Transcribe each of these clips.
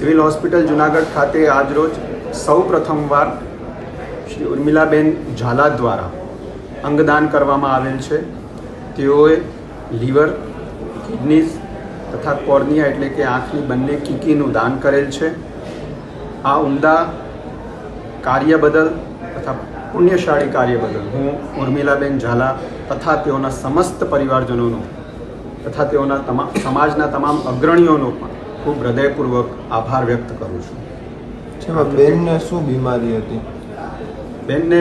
Civil hospital Junagadh ખાતે આજરોજ સૌ પ્રથમવાર શ્રી ઉર્મિલાબેન ઝાલા દ્વારા અંગદાન કરવામાં આવેલ છે. તેઓએ લીવર, કિડનીઝ તથા કોર્નિયા એટલે કે આંખની બંને કીકીનું દાન કરેલ છે. આ ઉમદા કાર્ય બદલ તથા પુણ્યશાળી કાર્ય બદલ હું ઉર્મિલાબેન ઝાલા તથા તેઓના સમસ્ત પરિવારજનોનો તથા તેઓના તમામ સમાજના તમામ અગ્રણીઓનો પણ ખૂબ હૃદયપૂર્વક આભાર વ્યક્ત કરું છું. જેમાં બેનને શું બીમારી હતી? બેનને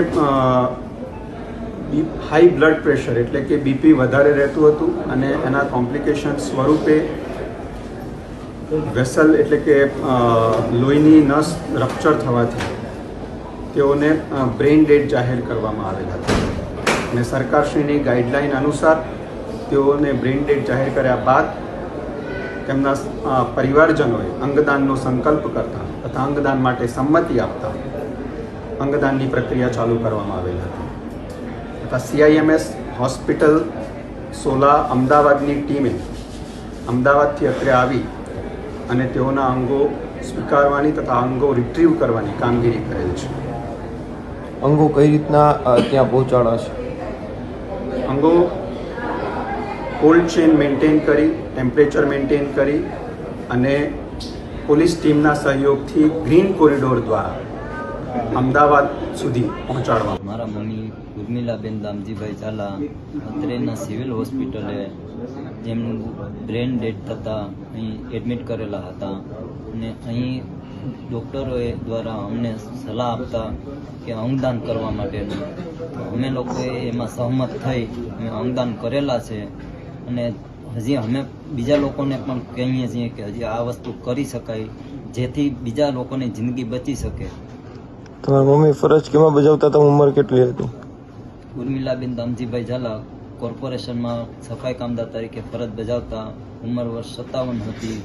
હાઈ બ્લડ પ્રેશર એટલે કે બીપી વધારે રહેતું હતું અને એના કોમ્પ્લિકેશન સ્વરૂપે વેસલ એટલે કે લોહીની નસ રપ્ચર થવાથી તેઓને બ્રેઇન ડેડ જાહેર કરવામાં આવેલા હતા. અને સરકારશ્રીની ગાઈડલાઈન અનુસાર તેઓને બ્રેઇન ડેડ જાહેર કર્યા બાદ તેમના પરિવારજનોએ અંગદાનનો સંકલ્પ કરતા તથા અંગદાન માટે સંમતિ આપતા અંગદાનની પ્રક્રિયા ચાલુ કરવામાં આવેલ હતી. તથા સીઆઈએમએસ હોસ્પિટલ સોલા અમદાવાદની ટીમે અમદાવાદથી અત્રે આવી અને તેઓના અંગો સ્વીકારવાની તથા અંગો રિટ્રીવ કરવાની કામગીરી કરેલ છે. અંગો કઈ રીતના ત્યાં પહોંચાડા છે? અંગો કોલ્ડ ચેન મેન્ટેન કરી ટેમ્પરેચર મેન્ટેન કરી અને પોલીસ ટીમના સહયોગથી ગ્રીન કોરિડોર દ્વારા અમદાવાદ સુધી પહોંચાડવા મારા મમ્મી ઉર્મિલાબેન દામજીભાઈ ઝાલા, અત્રેના સિવિલ હોસ્પિટલે જેમનું બ્રેન ડેડ થતાં અહીં એડમિટ કરેલા હતા અને અહીં ડૉક્ટરોએ દ્વારા અમને સલાહ આપતા કે અંગદાન કરવા માટેનું. અમે લોકોએ એમાં સહમત થઈ, અમે અંગદાન કરેલા છે. અને હજી અમે બીજા લોકોને પણ કહીએ છીએ કે હજી આ વસ્તુ કરી શકાય જેથી બીજા લોકોની જિંદગી બચી શકે. તમારી મમ્મી ફરજ કેમાં બજાવતા હતા? ઉંમર કેટલી હતી? ઉર્મિલાબેન દામજીભાઈ ઝાલા કોર્પોરેશનમાં સફાઈ કામદાર તરીકે ફરજ બજાવતા ઉંમર વર્ષ સત્તાવન હતી.